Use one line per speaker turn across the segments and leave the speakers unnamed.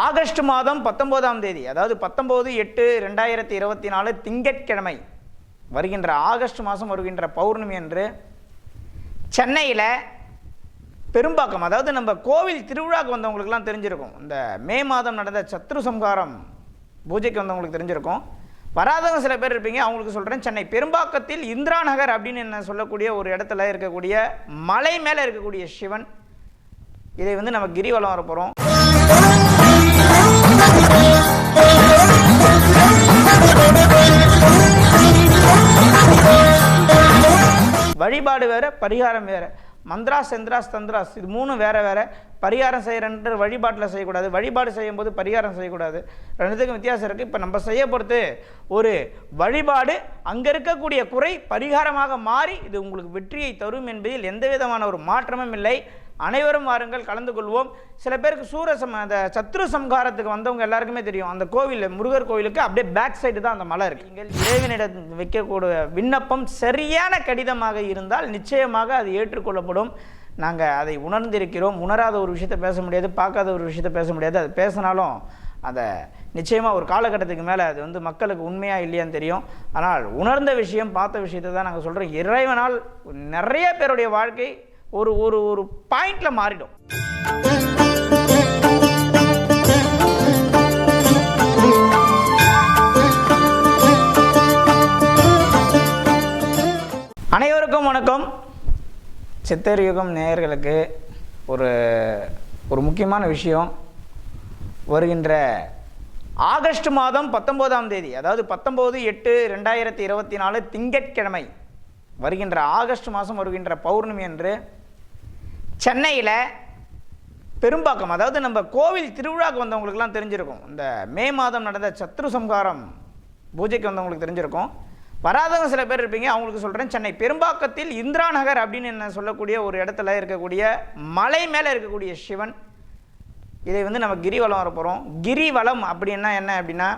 August மாதம் பத்தொம்போதாம் தேதி அதாவது பத்தொம்போது எட்டு ரெண்டாயிரத்தி இருபத்தி நாலு திங்கட்கிழமை வருகின்ற ஆகஸ்ட் மாதம் வருகின்ற பௌர்ணமி அன்று சென்னையில் பெரும்பாக்கம் அதாவது நம்ம கோவில் திருவிழாவுக்கு வந்தவங்களுக்குலாம் தெரிஞ்சிருக்கும். இந்த மே மாதம் நடந்த சத்ரு சம்ஹாரம் பூஜைக்கு வந்தவங்களுக்கு தெரிஞ்சிருக்கும். வராதவங்க சில பேர் இருப்பீங்க அவங்களுக்கு சொல்கிறேன் சென்னை பெரும்பாக்கத்தில் இந்திரா நகர் அப்படின்னு என்ன சொல்லக்கூடிய ஒரு இடத்துல இருக்கக்கூடிய மலை மேலே இருக்கக்கூடிய சிவன். இதை வந்து நம்ம கிரிவலம் வர போகிறோம் வழிபாடு வேற பரிகாரம் வேற. மந்த்ராஸ் செந்திராஸ் தந்திராஸ் இது மூணும் வேற வேற. பரிகாரம் செய்கிறன்ற வழிபாட்டில் செய்யக்கூடாது. வழிபாடு செய்யும்போது பரிகாரம் செய்யக்கூடாது. ரெண்டுத்துக்கும் வித்தியாசம் இருக்குது இப்போ நம்ம செய்ய பொறுத்து ஒரு வழிபாடு அங்கே இருக்கக்கூடிய குறை பரிகாரமாக மாறி இது உங்களுக்கு வெற்றியை தரும் என்பதில் எந்த விதமான ஒரு மாற்றமும் இல்லை. அனைவரும் வாருங்கள் கலந்து கொள்வோம். சில பேருக்கு சூரசம் அந்த சத்ரு சம்ஹாரத்துக்கு வந்தவங்க எல்லாருக்குமே தெரியும். அந்த கோவில் முருகர் கோவிலுக்கு அப்படியே பேக் சைடு தான் அந்த மலை இருக்கு. நீங்கள் இறைவனிடம் வைக்கக்கூடிய விண்ணப்பம் சரியான கடிதமாக இருந்தால் நிச்சயமாக அது ஏற்றுக்கொள்ளப்படும். நாங்கள் அதை உணர்ந்திருக்கிறோம். உணராத ஒரு விஷயத்தை பேச முடியாது பார்க்காத ஒரு விஷயத்தை பேச முடியாது. அது பேசினாலும் அதை நிச்சயமாக ஒரு காலகட்டத்துக்கு மேலே அது வந்து மக்களுக்கு உண்மையாக இல்லையான்னு தெரியும். ஆனால் உணர்ந்த விஷயம் பார்த்த விஷயத்தை தான் நாங்கள் சொல்கிறோம் இறைவனால் நிறைய பேருடைய வாழ்க்கை ஒரு ஒரு ஒரு பாயிண்டில் மாறிடும். அனைவருக்கும் வணக்கம். சித்தர் யுகம் நேயர்களுக்கு ஒரு ஒரு முக்கியமான விஷயம். வருகின்ற ஆகஸ்ட் மாதம் பத்தொம்போதாம் தேதி அதாவது பத்தொம்போது எட்டு ரெண்டாயிரத்தி இருபத்தி நாலு திங்கட்கிழமை வருகின்ற ஆகஸ்ட் மாதம் வருகின்ற பௌர்ணமி அன்று சென்னையில் பெரும்பாக்கம் அதாவது நம்ம கோவில் திருவிழாவுக்கு வந்தவங்களுக்குலாம் தெரிஞ்சிருக்கும். இந்த மே மாதம் நடந்த சத்ரு சம்ஹாரம் பூஜைக்கு வந்தவங்களுக்கு தெரிஞ்சிருக்கும். வராதவங்க சில பேர் இருப்பீங்க அவங்களுக்கு சொல்கிறேன் சென்னை பெரும்பாக்கத்தில் இந்திரா நகர் அப்படின்னு என்ன சொல்லக்கூடிய ஒரு இடத்துல இருக்கக்கூடிய மலை மேலே இருக்கக்கூடிய சிவன். இதை வந்து நம்ம கிரிவலம் வர போகிறோம் கிரிவலம் அப்படின்னா என்ன அப்படின்னா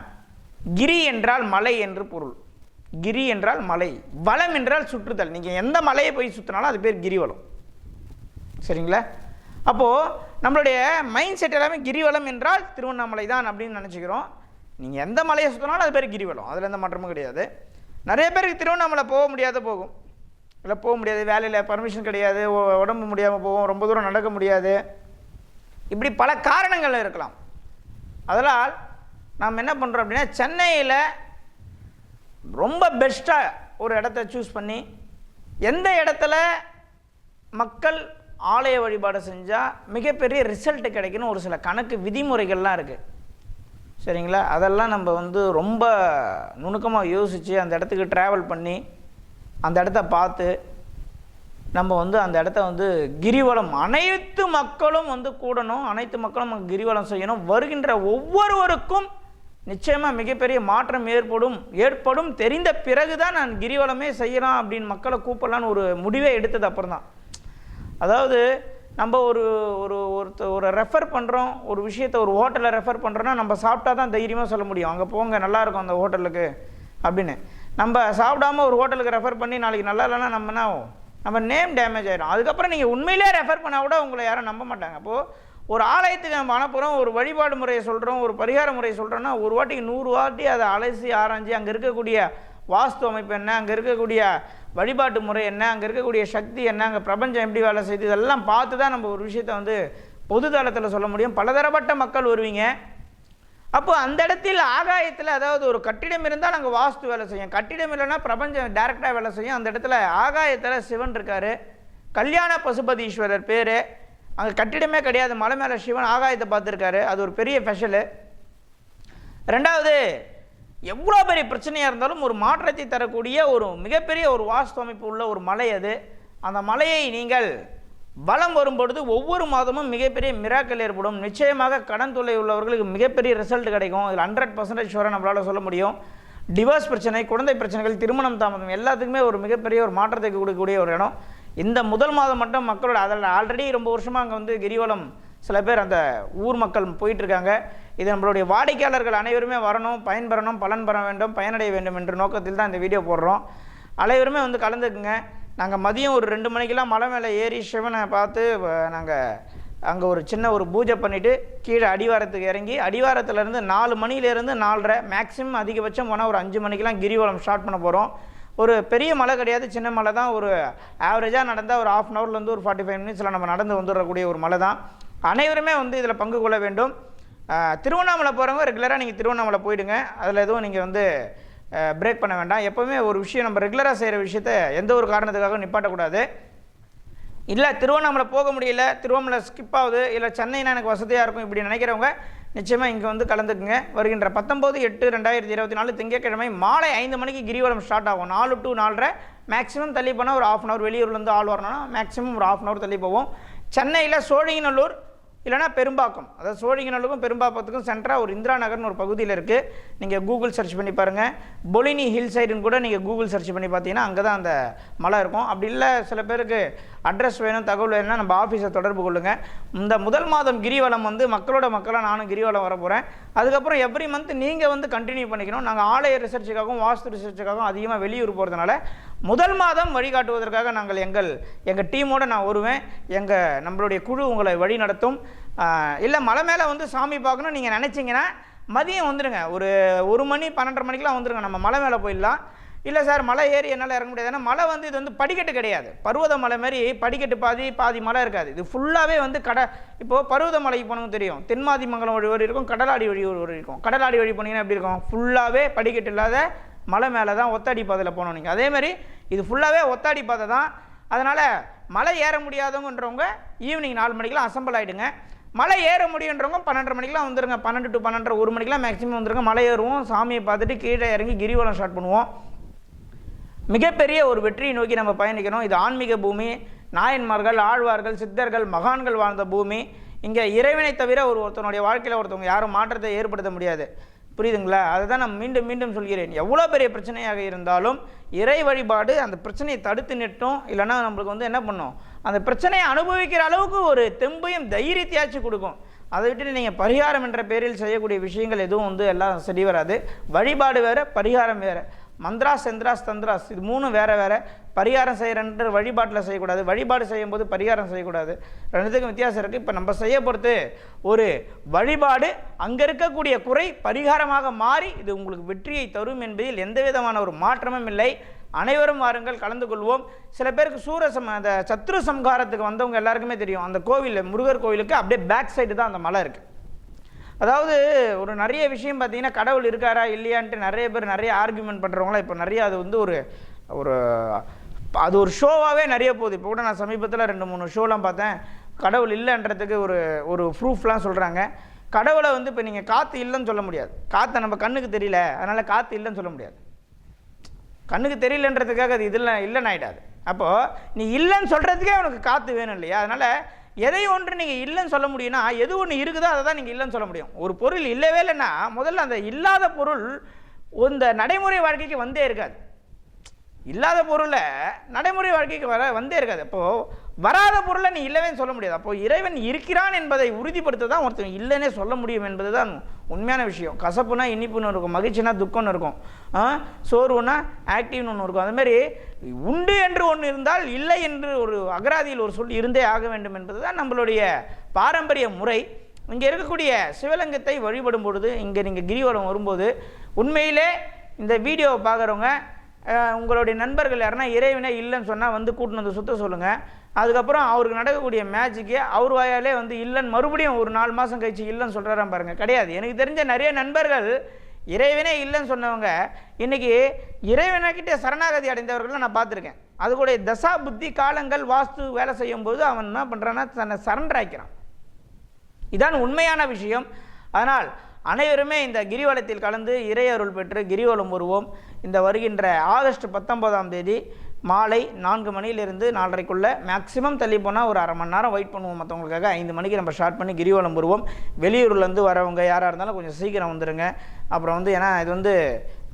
கிரி என்றால் மலை என்று பொருள். கிரி என்றால் மலை. வளம் என்றால் சுற்றுதல். நீங்கள் எந்த மலையை போய் சுற்றினாலும் அது பேர் கிரிவலம். சரிங்களா? அப்போது நம்மளுடைய மைண்ட் செட் எல்லாமே கிரிவலம் என்றால் திருவண்ணாமலை தான் அப்படின்னு நினச்சிக்கிறோம். நீங்கள் எந்த மலையை சுற்றினாலும் அது பேர் கிரிவலம். அதில் எந்த மாற்றமும் கிடையாது. நிறைய பேருக்கு திருவண்ணாமலை போக முடியாத போகும். இல்லை போக முடியாது வேலையில் பர்மிஷன் கிடையாது உடம்பு முடியாமல் போகும் ரொம்ப தூரம் நடக்க முடியாது. இப்படி பல காரணங்கள் இருக்கலாம். அதனால் நாம் என்ன பண்ணுறோம் அப்படின்னா சென்னையில் ரொம்ப பெஸ்ட்டாக ஒரு இடத்த சூஸ் பண்ணி எந்த இடத்துல மக்கள் ஆலய வழிபாடு செஞ்சால் மிகப்பெரிய ரிசல்ட் கிடைக்குன்னு ஒரு சில கணக்கு விதிமுறைகள்லாம் இருக்குது சரிங்களா? அதெல்லாம் நம்ம வந்து ரொம்ப நுணுக்கமாக யோசித்து அந்த இடத்துக்கு ட்ராவல் பண்ணி அந்த இடத்த பார்த்து நம்ம வந்து அந்த இடத்த வந்து கிரிவலம் அனைத்து மக்களும் வந்து கூடணும் அனைத்து மக்களும் கிரிவலம் செய்யணும். வருகின்ற ஒவ்வொருவருக்கும் நிச்சயமாக மிகப்பெரிய மாற்றம் ஏற்படும் ஏற்படும் தெரிந்த பிறகு தான் நான் கிரிவலமே செய்யலாம் அப்படின்னு மக்களை கூப்பிடலான்னு ஒரு முடிவே எடுத்தது அப்புறம் தான் அதாவது நம்ம ஒரு ஒரு ஒருத்த ஒரு ரெஃபர் பண்ணுறோம் ஒரு விஷயத்தை ஒரு ஹோட்டலில் ரெஃபர் பண்ணுறோன்னா நம்ம சாப்பிட்டா தான் தைரியமாக சொல்ல முடியும். அங்கே போங்க நல்லாயிருக்கும் அந்த ஹோட்டலுக்கு அப்படின்னு. நம்ம சாப்பிடாம ஒரு ஹோட்டலுக்கு ரெஃபர் பண்ணி நாளைக்கு நல்லா இல்லைன்னா நம்ம என்ன ஆகும்? நம்ம நேம் டேமேஜ் ஆகிடும் அதுக்கப்புறம் நீங்கள் உண்மையிலே ரெஃபர் பண்ணால் கூட உங்களை யாரும் நம்ப மாட்டாங்க. அப்போது ஒரு ஆலயத்துக்கு நம்ம அனுப்புகிறோம் ஒரு வழிபாடு முறையை சொல்கிறோம் ஒரு பரிகார முறையை சொல்கிறோன்னா ஒரு வாட்டிக்கு நூறு வாட்டி அதை அலசி ஆராய்ஞ்சி அங்கே இருக்கக்கூடிய வாஸ்து அமைப்பு என்ன அங்கே இருக்கக்கூடிய வழிபாட்டு முறை என்ன அங்கே இருக்கக்கூடிய சக்தி என்ன அங்கே பிரபஞ்சம் எப்படி வேலை செய்யுது இதெல்லாம் பார்த்து தான் நம்ம ஒரு விஷயத்தை வந்து பொது தளத்தில் சொல்ல முடியும். பலதரப்பட்ட மக்கள் வருவீங்க. அப்போ அந்த இடத்தில் ஆகாயத்தில் அதாவது ஒரு கட்டிடம் இருந்தால் அங்கே வாஸ்து வேலை செய்யும். கட்டிடம் இல்லைன்னா பிரபஞ்சம் டேரெக்டாக வேலை செய்யும். அந்த இடத்துல ஆகாயத்தில் சிவன் இருக்கார். கல்யாண பசுபதீஸ்வரர் பேர். அங்கே கட்டிடமே கிடையாது. மலை மேலே சிவன் ஆகாயத்தை பார்த்துருக்காரு. அது ஒரு பெரிய ஸ்பெஷலு ரெண்டாவது எவ்வளோ பெரிய பிரச்சனையாக இருந்தாலும் ஒரு மாற்றத்தை தரக்கூடிய ஒரு மிகப்பெரிய ஒரு வாஸ்து அமைப்பு உள்ள ஒரு மலை அது. அந்த மலையை நீங்கள் பலம் வரும்பொழுது ஒவ்வொரு மாதமும் மிகப்பெரிய மிராக்கள் ஏற்படும். நிச்சயமாக கடன் தொல்லை உள்ளவர்களுக்கு மிகப்பெரிய ரிசல்ட் கிடைக்கும். இதில் ஹண்ட்ரட் பர்சன்டேஜ் ஷூராக நம்மளால் சொல்ல முடியும். டிவோர்ஸ் பிரச்சனை குழந்தை பிரச்சனைகள் திருமணம் தாமதம் எல்லாத்துக்குமே ஒரு மிகப்பெரிய ஒரு மாற்றத்தை கொடுக்கக்கூடிய ஒரு இடம். இந்த முதல் மாதம் மட்டும் மக்களோட அதில் ஆல்ரெடி ரொம்ப வருஷமாக அங்கே வந்து கிரிவலம் சில பேர் அந்த ஊர் மக்கள் போயிட்டுருக்காங்க இது நம்மளுடைய வாடிக்கையாளர்கள் அனைவருமே வரணும் பயன்பெறணும் பலன் பெற வேண்டும் பயனடைய வேண்டும் என்ற நோக்கத்தில் தான் இந்த வீடியோ போடுறோம். அனைவருமே வந்து கலந்துக்குங்க. நாங்கள் மதியம் ஒரு ரெண்டு மணிக்கெல்லாம் மலை மேலே ஏறி சிவனை பார்த்து நாங்கள் அங்கே ஒரு சின்ன ஒரு பூஜை பண்ணிவிட்டு கீழே அடிவாரத்துக்கு இறங்கி அடிவாரத்துலேருந்து நாலு மணிலேருந்து நாலரை மேக்ஸிமம் அதிகபட்சம் போனால் ஒரு அஞ்சு மணிக்கெலாம் கிரிவலம் ஸ்டார்ட் பண்ண போகிறோம் ஒரு பெரிய மலை கிடையாது சின்ன மலை தான். ஒரு ஆவரேஜாக நடந்தால் ஒரு ஆஃப் அன் ஹவர்லேருந்து ஒரு ஃபார்ட்டி ஃபைவ் மினிட்ஸில் நம்ம நடந்து வந்துடக்கூடிய ஒரு மலை தான். அனைவருமே வந்து இதில் பங்கு கொள்ள வேண்டும். திருவண்ணாமலை போகிறவங்க ரெகுலராக நீங்கள் திருவண்ணாமலை போயிடுங்க. அதில் எதுவும் நீங்கள் வந்து பிரேக் பண்ண வேண்டாம். எப்போவுமே ஒரு விஷயம் நம்ம ரெகுலராக செய்கிற விஷயத்த எந்த ஒரு காரணத்துக்காக நிப்பாட்டக்கூடாது இல்லை திருவண்ணாமலை போக முடியல திருவண்ணாமலை ஸ்கிப் ஆகுது இல்லை சென்னைனா எனக்கு வசதியாக இருக்கும் இப்படி நினைக்கிறவங்க நிச்சயமாக இங்கே வந்து கலந்துக்குங்க. வருகின்ற பத்தொம்போது எட்டு ரெண்டாயிரத்தி இருபத்தி நாலு திங்கட்கிழமை மாலை ஐந்து மணிக்கு கிரிவலம் ஸ்டார்ட் ஆகும். நாலு டு நாலரை மேக்ஸிமம் தள்ளி போனால் ஒரு ஆஃப் அன் ஹவர் வெளியூர்லேருந்து ஆள் வரணும்னா மேக்ஸிமம் ஒரு ஆஃப் அன் ஹவர் தள்ளி போவோம். சென்னையில் சோழிங்கநல்லூர் இல்லைனா பெரும்பாக்கம். அதாவது சோழிங்கநல்லூருக்கும் பெரும்பாக்கத்துக்கும் சென்ட்ராக ஒரு இந்திரா நகர்னு ஒரு பகுதியில் இருக்குது நீங்கள் கூகுள் சர்ச் பண்ணி பாருங்கள் பொலினி ஹில் சைடுன்னு கூட நீங்கள் கூகுள் சர்ச் பண்ணி பார்த்தீங்கன்னா அங்கே தான் அந்த மலை இருக்கும். அப்படி இல்லை சில பேருக்கு அட்ரஸ் வேணும் தகவல் வேணும்னா நம்ம ஆஃபீஸை தொடர்பு கொள்ளுங்கள் இந்த முதல் மாதம் கிரிவலம் வந்து மக்களோட மக்களாக நானும் கிரிவலம் வர போகிறேன் அதுக்கப்புறம் எவ்ரி மந்த் நீங்கள் வந்து கண்டினியூ பண்ணிக்கணும். நாங்கள் ஆலய ரிசர்ச்சுக்காகவும் வாஸ்து ரிசர்ச்சுக்காகவும் அதிகமாக வெளியூர் போகிறதுனால முதல் மாதம் வழிகாட்டுவதற்காக நாங்கள் எங்கள் எங்கள் டீமோடு நான் வருவேன் எங்கள் நம்மளுடைய குழு உங்களை வழி நடத்தும். இல்லை மலை மேலே வந்து சாமி பார்க்கணும் நீங்கள் நினச்சிங்கன்னா மதியம் வந்துடுங்க ஒரு ஒரு மணி பன்னெண்டரை மணிக்கெலாம் வந்துடுங்க நம்ம மலை மேலே போயிடலாம். இல்லை சார் மலை ஏறி என்னால் இறங்க முடியாது. ஏன்னா மலை வந்து இது வந்து படிக்கட்டு கிடையாது. பருவத மலை மாதிரி படிக்கட்டு பாதி பாதி மலை இருக்காது. இது ஃபுல்லாகவே வந்து கட இப்போது பருவத மலைக்கு போனவங்க தெரியும். தென்மாதி மங்கலம் வழி ஒரு இருக்கும். கடலாடி வழி ஒரு ஒரு இருக்கும். கடலாடி வழி போனீங்கன்னா எப்படி இருக்கும்? ஃபுல்லாகவே படிக்கட்டு இல்லாத மலை மேலே தான் ஒத்தாடி பாதையில் போனோம் நீங்கள் அதேமாதிரி இது ஃபுல்லாகவே ஒத்தாடி பாதை தான் அதனால் மலை ஏற முடியாதவங்கன்றவங்க ஈவினிங் நாலு மணிக்கெலாம் அசம்பிள் ஆகிடுங்க மலை ஏற முடியுன்றவங்க பன்னெண்டரை மணிக்கெலாம் வந்துருங்க. பன்னெண்டு டு பன்னெண்டரை ஒரு மணிக்கெலாம் மேக்ஸிமம் வந்துருங்க. மலை ஏறுவோம் சாமியை பார்த்துட்டு கீழே இறங்கி கிரிவலம் ஸ்டார்ட் பண்ணுவோம். மிகப்பெரிய ஒரு வெற்றியை நோக்கி நம்ம பயணிக்கணும். இது ஆன்மீக பூமி நாயன்மார்கள் ஆழ்வார்கள் சித்தர்கள் மகான்கள் வாழ்ந்த பூமி. இங்கே இறைவனை தவிர ஒரு ஒருத்தனுடைய வாழ்க்கையில் ஒருத்தவங்க யாரும் மாற்றத்தை ஏற்படுத்த முடியாது. புரியுதுங்களா? அதை தான் நான் மீண்டும் மீண்டும் சொல்கிறேன். எவ்வளோ பெரிய பிரச்சனையாக இருந்தாலும் இறை வழிபாடு அந்த பிரச்சனையை தடுத்து நிட்டும் இல்லைன்னா நம்மளுக்கு வந்து என்ன பண்ணும்? அந்த பிரச்சனையை அனுபவிக்கிற அளவுக்கு ஒரு தெம்பையும் தைரியத்தையாச்சும் கொடுக்கும். அதை விட்டு நீங்கள் பரிகாரம் என்ற பேரில் செய்யக்கூடிய விஷயங்கள் எதுவும் வந்து எல்லாம் சரி வராது. வழிபாடு வேறு பரிகாரம் வேறு. மந்த்ராஸ் செந்திராஸ் தந்திராஸ் இது மூணும் வேறு வேறு. பரிகாரம் செய்கிறன்ற வழிபாட்டில் செய்யக்கூடாது. வழிபாடு செய்யும்போது பரிகாரம் செய்யக்கூடாது. ரெண்டுத்துக்கும் வித்தியாசம் இருக்குது இப்போ நம்ம செய்ய பொறுத்து ஒரு வழிபாடு. அங்கே இருக்கக்கூடிய குறை பரிகாரமாக மாறி இது உங்களுக்கு வெற்றியை தரும் என்பதில் எந்த விதமான ஒரு மாற்றமும் இல்லை. அனைவரும் வாருங்கள் கலந்து கொள்வோம். சில பேருக்கு சூரசம் அந்த சத்ரு சம்ஹாரத்துக்கு வந்தவங்க எல்லாருக்குமே தெரியும். அந்த கோவிலில் முருகர் கோவிலுக்கு அப்படியே பேக் சைடு தான் அந்த மலை இருக்குது அதாவது ஒரு நிறைய விஷயம் பார்த்தீங்கன்னா கடவுள் இருக்காரா இல்லையான்ட்டு நிறைய பேர் நிறைய ஆர்குமெண்ட் பண்ணுறவங்களாம் இப்போ நிறைய அது வந்து ஒரு ஒரு அது ஒரு ஷோவாகவே நிறைய போகுது. இப்போ கூட நான் சமீபத்தில் ரெண்டு மூணு ஷோலாம் பார்த்தேன். கடவுள் இல்லைன்றதுக்கு ஒரு ஒரு ப்ரூஃப்லாம் சொல்கிறாங்க கடவுளை வந்து இப்போ நீங்கள் காற்று இல்லைன்னு சொல்ல முடியாது. காற்றை நம்ம கண்ணுக்கு தெரியல. அதனால் காற்று இல்லைன்னு சொல்ல முடியாது. கண்ணுக்கு தெரியலன்றதுக்காக அது இதில் இல்லைன்னு ஆகிடாது அப்போது நீ இல்லைன்னு சொல்கிறதுக்கே உனக்கு காற்று வேணும் இல்லையா? அதனால் எதை ஒன்று நீங்கள் இல்லைன்னு சொல்ல முடியும்னா எது ஒன்று இருக்குதோ அதை தான் நீங்கள் இல்லைன்னு சொல்ல முடியும். ஒரு பொருள் இல்லவே இல்லைன்னா முதல்ல அந்த இல்லாத பொருள் இந்த நடைமுறை வாழ்க்கைக்கு வந்தே இருக்காது. இல்லாத பொருளை நடைமுறை வாழ்க்கைக்கு வர வந்தே இருக்காது. இப்போது வராத பொருளை நீ இல்லவே சொல்ல முடியாது. அப்போது இறைவன் இருக்கிறான் என்பதை உறுதிப்படுத்த தான் ஒருத்தன் இல்லைன்னே சொல்ல முடியும் என்பது தான் உண்மையான விஷயம். கசப்புனா இனிப்புன்னு இருக்கும் மகிழ்ச்சினா துக்கம்னு இருக்கும். சோர்வுனா ஆக்டிவ்னு ஒன்று இருக்கும். அதுமாரி உண்டு என்று ஒன்று இருந்தால் இல்லை என்று ஒரு அகராதியில் ஒரு சொல் இருந்தே ஆக வேண்டும் என்பது தான் நம்மளுடைய பாரம்பரிய முறை. இங்கே இருக்கக்கூடிய சிவலிங்கத்தை வழிபடும் பொழுது இங்கே நீங்கள் கிரிவலம் வரும்போது உண்மையிலே இந்த வீடியோவை பார்க்குறவங்க உங்களுடைய நண்பர்கள் யாருன்னா இறைவனே இல்லைன்னு சொன்னால் வந்து கூட்டின்னு வந்து சுத்த சொல்லுங்கள் அதுக்கப்புறம் அவருக்கு நடக்கக்கூடிய மேட்சுக்கு அவர் வாயாலே வந்து இல்லைன்னு மறுபடியும் ஒரு நாலு மாதம் கழிச்சு இல்லைன்னு சொல்கிறாராம் பாருங்கள் கிடையாது. எனக்கு தெரிஞ்ச நிறைய நண்பர்கள் இறைவனே இல்லைன்னு சொன்னவங்க இன்றைக்கி இறைவனக்கிட்ட சரணாகதி அடைந்தவர்கள்லாம் நான் பார்த்துருக்கேன். அது கூட தசா புத்தி காலங்கள் வாஸ்து வேலை செய்யும்போது அவன் என்ன பண்ணுறான்னா தன்னை சரண்டர் ஆக்கிறான். இதான் உண்மையான விஷயம். அதனால் அனைவருமே இந்த கிரிவலத்தில் கலந்து இறை அருள் பெற்று கிரிவலம் வருவோம். இந்த வருகின்ற ஆகஸ்ட் பத்தொன்பதாம் தேதி மாலை நான்கு மணியிலிருந்து நாலரைக்குள்ளே மேக்ஸிமம் தள்ளி போனால் ஒரு அரை மணி நேரம் வெயிட் பண்ணுவோம் மற்றவங்களுக்காக ஐந்து மணிக்கு நம்ம ஸ்டார்ட் பண்ணி கிரிவலம் வருவோம். வெளியூர்லேருந்து வரவங்க யாராக இருந்தாலும் கொஞ்சம் சீக்கிரம் வந்துடுங்க அப்புறம் வந்து ஏன்னா இது வந்து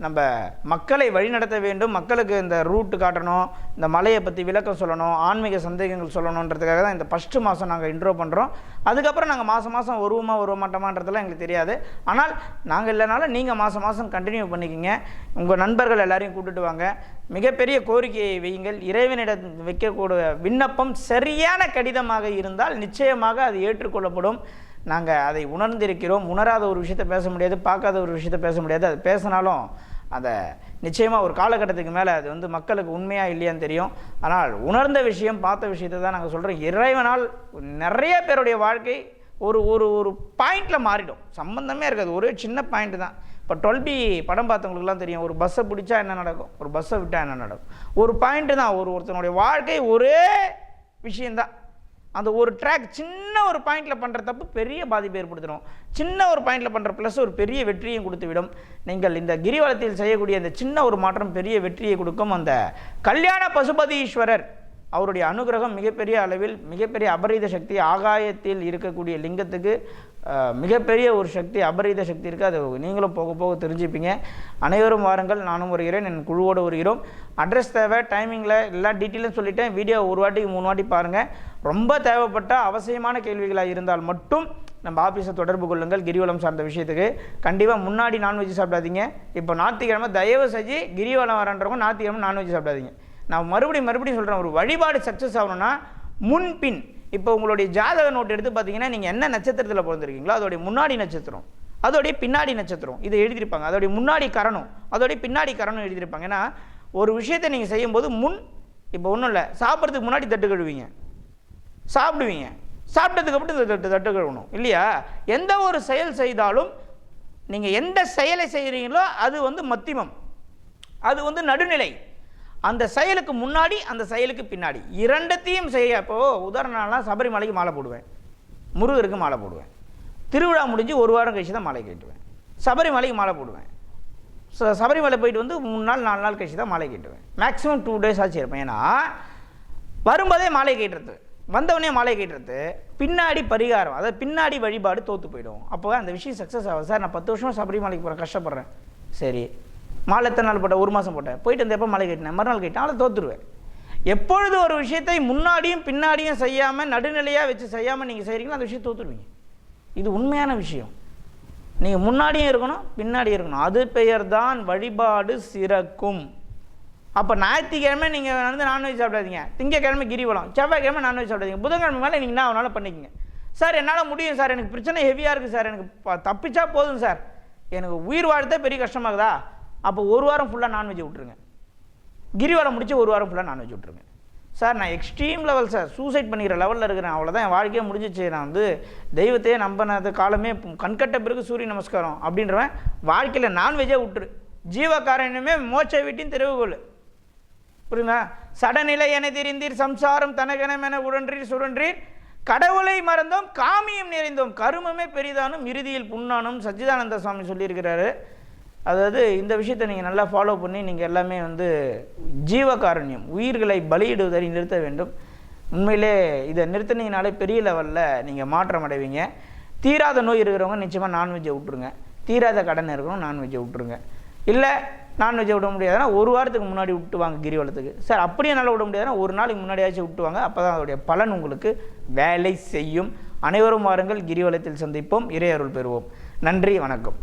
நம்ம மக்களை வழிநடத்த வேண்டும் மக்களுக்கு இந்த ரூட்டு காட்டணும் இந்த மலையை பற்றி விளக்கம் சொல்லணும் ஆன்மீக சந்தேகங்கள் சொல்லணுன்றதுக்காக தான் இந்த ஃபஸ்ட்டு மாதம் நாங்கள் இன்ட்ரோ பண்ணுறோம் அதுக்கப்புறம் நாங்கள் மாதம் மாதம் வருவோமா வருவ மாட்டோமான்றதெல்லாம் எங்களுக்கு தெரியாது. ஆனால் நாங்கள் இல்லைனாலும் நீங்கள் மாதம் மாதம் கண்டினியூ பண்ணிக்கிங்க. உங்கள் நண்பர்கள் எல்லாரையும் கூட்டிட்டு வாங்க. மிகப்பெரிய கோரிக்கையை வையுங்கள். இறைவனிடம் வைக்கக்கூடிய விண்ணப்பம் சரியான கடிதமாக இருந்தால் நிச்சயமாக அது ஏற்றுக்கொள்ளப்படும். நாங்கள் அதை உணர்ந்திருக்கிறோம். உணராத ஒரு விஷயத்தை பேச முடியாது பார்க்காத ஒரு விஷயத்தை பேச முடியாது. அது பேசினாலும் அதை நிச்சயமாக ஒரு காலகட்டத்துக்கு மேலே அது வந்து மக்களுக்கு உண்மையாக இல்லையான்னு தெரியும். ஆனால் உணர்ந்த விஷயம் பார்த்த விஷயத்தை தான் நாங்கள் சொல்கிறோம் இறைவனால் நிறைய பேருடைய வாழ்க்கை ஒரு ஒரு ஒரு பாயிண்டில் மாறிடும். சம்மந்தமே இருக்காது. ஒரே சின்ன பாயிண்ட் தான். இப்போ டுவெல் பி படம் பார்த்தவங்களுக்குலாம் தெரியும். ஒரு பஸ்ஸை பிடிச்சா என்ன நடக்கும்? ஒரு பஸ்ஸை விட்டால் என்ன நடக்கும்? ஒரு பாயிண்ட்டு தான். ஒரு ஒருத்தனுடைய வாழ்க்கை ஒரே விஷயந்தான் அந்த ஒரு ட்ராக் சின்ன ஒரு பாயிண்டில் பண்ணுற தப்பு பெரிய பாதிப்பை ஏற்படுத்திடும். சின்ன ஒரு பாயிண்டில் பண்ணுற ப்ளஸ் ஒரு பெரிய வெற்றியும் கொடுத்து விடும் நீங்கள் இந்த கிரிவலத்தில் செய்யக்கூடிய அந்த சின்ன ஒரு மாற்றம் பெரிய வெற்றியை கொடுக்கும். அந்த கல்யாண பசுபதீஸ்வரர் அவருடைய அனுகிரகம் மிகப்பெரிய அளவில் மிகப்பெரிய அபரீத சக்தி ஆகாயத்தில் இருக்கக்கூடிய லிங்கத்துக்கு மிகப்பெரிய ஒரு சக்தி அபரீத சக்தி இருக்குது அது நீங்களும் போக போக தெரிஞ்சுப்பீங்க. அனைவரும் வாருங்கள். நானும் வருகிறேன். என் குழுவோடு வருகிறோம். அட்ரஸ் தேவை. டைமிங்கில் எல்லா டீட்டெயிலும் சொல்லிட்டேன். வீடியோ ஒரு வாட்டிக்கு மூணு வாட்டி பாருங்கள் ரொம்ப தேவைப்பட்ட அவசியமான கேள்விகளாக இருந்தால் மட்டும் நம்ம ஆஃபீஸை தொடர்பு கொள்ளுங்கள். கிரிவலம் சார்ந்த விஷயத்துக்கு. கண்டிப்பாக முன்னாடி நான்வெஜ் சாப்பிடாதீங்க. இப்போ ஞாயிற்றுக்கிழமை தயவு செஞ்சு கிரிவலம் வரன்றவங்க ஞாயிற்றுக்கிழமை நான்வெஜ் சாப்பிடாதீங்க. நான் மறுபடியும் மறுபடியும் சொல்கிறேன் ஒரு வழிபாடு சக்ஸஸ் ஆகணும்னா முன்பின். இப்போ உங்களுடைய ஜாதக நோட் எடுத்து பார்த்தீங்கன்னா நீங்கள் என்ன நட்சத்திரத்தில் பிறந்திருக்கீங்களோ அதோடைய முன்னாடி நட்சத்திரம் அதோடைய பின்னாடி நட்சத்திரம் இதை எழுதியிருப்பாங்க. அதோடைய முன்னாடி கரணம் அதோடைய பின்னாடி கரணம் எழுதியிருப்பாங்க. ஏன்னா ஒரு விஷயத்தை நீங்கள் செய்யும்போது முன் இப்போ ஒன்றும் இல்லை சாப்பிட்றதுக்கு முன்னாடி தட்டு கழுவீங்க சாப்பிடுவீங்க. சாப்பிட்டதுக்கு அப்புறம் இந்த தட்டு தட்டு கழுவணும். இல்லையா? எந்த ஒரு செயல் செய்தாலும் நீங்கள் எந்த செயலை செய்கிறீங்களோ அது வந்து மத்திமம். அது வந்து நடுநிலை. அந்த செயலுக்கு முன்னாடி அந்த செயலுக்கு பின்னாடி. இரண்டத்தையும் செய்ய இப்போ உதாரணம்லாம் சபரிமலைக்கு மாலை போடுவேன். முருகருக்கு மாலை போடுவேன். திருவிழா முடிஞ்சு ஒரு வாரம் கழிச்சு தான் மாலை கேட்டுவேன். சபரிமலைக்கு மாலை போடுவேன். ச- சபரிமலை போயிட்டு வந்து மூணு நாள் நாலு நாள் கழிச்சு தான் மாலை கேட்டுவேன். மேக்ஸிமம் டூ டேஸ் ஆச்சு இருப்பேன். ஏன்னா வரும்போதே மாலை கேட்டுறது. வந்தவொடனே மாலை கேட்டுறது. பின்னாடி பரிகாரம் அதாவது பின்னாடி வழிபாடு தோற்று போயிடும். அப்போ அந்த விஷயம் சக்ஸஸ் ஆகும். சார் நான் பத்து வருஷம் சபரிமலைக்கு போகிறேன் கஷ்டப்படுறேன். சரி. மாலை எத்தனை நாள் போட்டேன் ஒரு மாதம் போட்டேன் போயிட்டு அந்த எப்போ மாலை கட்டினேன். மறுநாள் கட்டினேன். அதில் தோற்றுருவேன் எப்பொழுது ஒரு விஷயத்தை முன்னாடியும் பின்னாடியும் செய்யாமல் நடுநிலையாக வச்சு செய்யாமல் நீங்கள் செய்கிறீங்களோ அந்த விஷயம் தோற்றுருவீங்க இது உண்மையான விஷயம். நீங்கள் முன்னாடியும் இருக்கணும் பின்னாடியும் இருக்கணும். அது பெயர் தான் வழிபாடு சிறக்கும். அப்போ ஞாயிற்றுக்கிழமை நீங்கள் வந்து நான்வெஜ் சாப்பிடாதீங்க. திங்கக்கிழமை கிரிவலம். செவ்வாய்க்கிழமை நான்வெஜ் சாப்பிடாதீங்க. புதன்கிழமை மேலே நீங்கள் என்ன அவனால் பண்ணிக்கங்க. சார் என்னால் முடியும் சார். எனக்கு பிரச்சனை ஹெவியாக இருக்குது சார். எனக்கு தப்பிச்சா போதும் சார். எனக்கு உயிர் வாழ்த்தே பெரிய கஷ்டமாகுதா அப்போ ஒரு வாரம் ஃபுல்லாக நான்வெஜ் விட்ருங்க கிரிவலம் முடிச்சு ஒரு வாரம் ஃபுல்லாக நான்வெஜ் விட்ருங்க சார் நான் எக்ஸ்ட்ரீம் லெவல் சார். சூசைட் பண்ணிக்கிற லெவலில் இருக்கிறேன். அவ்வளோதான் என் வாழ்க்கையே முடிஞ்சிச்சு. நான் வந்து தெய்வத்தையே நம்பினது காலமே கண்கட்ட பிறகு சூரிய நமஸ்காரம் அப்படின்றவன் வாழ்க்கையில் நான்வெஜ்ஜே விட்டுரு. ஜீவக்காரனுமே மோட்ச வீட்டின் தெருவுகோள் புரியுங்க சடநிலை என தெரிந்தீர் சம்சாரம் தனகனம் என உடன்றீர் சுழன்றீர் கடவுளை மறந்தோம் காமியம் நிறைந்தோம். கருமமே பெரிதானும் இறுதியில் புண்ணானும். சச்சிதானந்த சுவாமி சொல்லியிருக்கிறாரு. அதாவது இந்த விஷயத்தை நீங்கள் நல்லா ஃபாலோ பண்ணி நீங்கள் எல்லாமே வந்து ஜீவகாருண்யம் உயிர்களை பலியிடுவதை நிறுத்த வேண்டும். உண்மையிலே இதை நிறுத்தினீங்கனாலே பெரிய லெவலில் நீங்கள் மாற்றம் அடைவீங்க. தீராத நோய் இருக்கிறவங்க நிச்சயமாக நான்வெஜ்ஜை விட்டுருங்க. தீராத கடன் இருக்கிறவங்க நான்வெஜ்ஜை விட்டுருங்க. இல்லை நான்வெஜ்ஜை விட முடியாதுன்னா ஒரு வாரத்துக்கு முன்னாடி விட்டுவாங்க கிரிவலத்துக்கு. சார் அப்படியே நல்லா விட முடியாதுன்னா ஒரு நாளைக்கு முன்னாடியாச்சும் விட்டுவாங்க அப்போ தான் அதோடைய பலன் உங்களுக்கு வேலை செய்யும். அனைவரும் வாருங்கள். கிரிவலத்தில் சந்திப்போம். இறையருள் பெறுவோம். நன்றி. வணக்கம்.